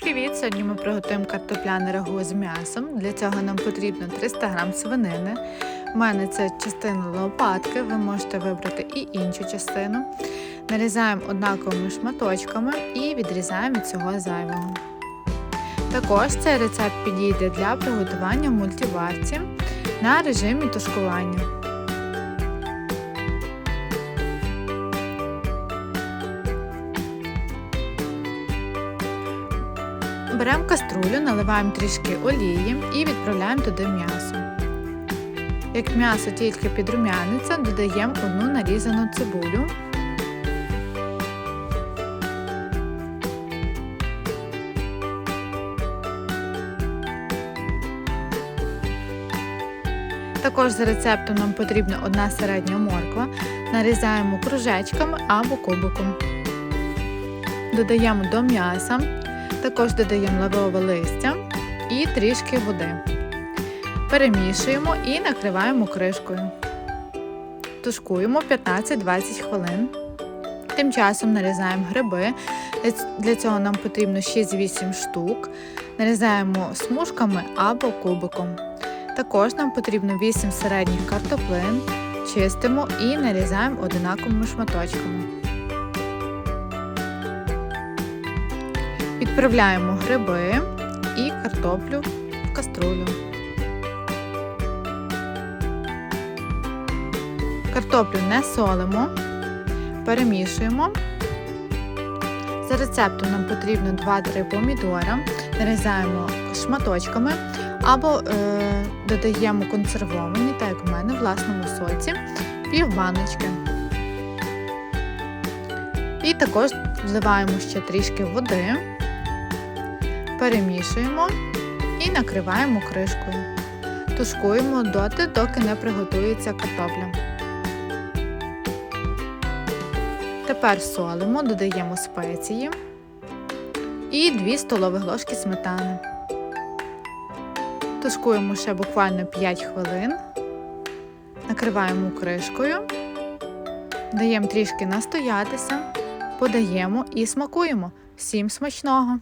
привіт! Сьогодні ми приготуємо картопляне рагу з м'ясом. Для цього нам потрібно 300 г свинини. У мене це частина лопатки, ви можете вибрати і іншу частину. Нарізаємо однаковими шматочками і відрізаємо від цього зайвого. Також цей рецепт підійде для приготування мультиварці на режимі тушкування. Беремо каструлю, наливаємо трішки олії і відправляємо туди м'ясо. Як м'ясо тільки підрумяниться, додаємо одну нарізану цибулю. Також за рецептом нам потрібна одна середня морква. Нарізаємо кружечками або кубиком. Додаємо до м'яса. Також додаємо лаврове листя і трішки води. Перемішуємо і накриваємо кришкою. Тушкуємо 15-20 хвилин. Тим часом нарізаємо гриби. Для цього нам потрібно 6-8 штук. Нарізаємо смужками або кубиком. Також нам потрібно 8 середніх картоплин. Чистимо і нарізаємо одинаковими шматочками. Відправляємо гриби і картоплю в каструлю. Картоплю не солимо, перемішуємо. За рецептом нам потрібно 2-3 помідора, нарізаємо шматочками або е, додаємо консервовані, так як в мене, в власному соці, пів баночки. І також вливаємо ще трішки води перемішуємо і накриваємо кришкою. Тушкуємо доти, доки не приготується картопля. Тепер солимо, додаємо спеції і 2 столові ложки сметани. Тушкуємо ще буквально 5 хвилин, накриваємо кришкою, даємо трішки настоятися, подаємо і смакуємо. Всім смачного!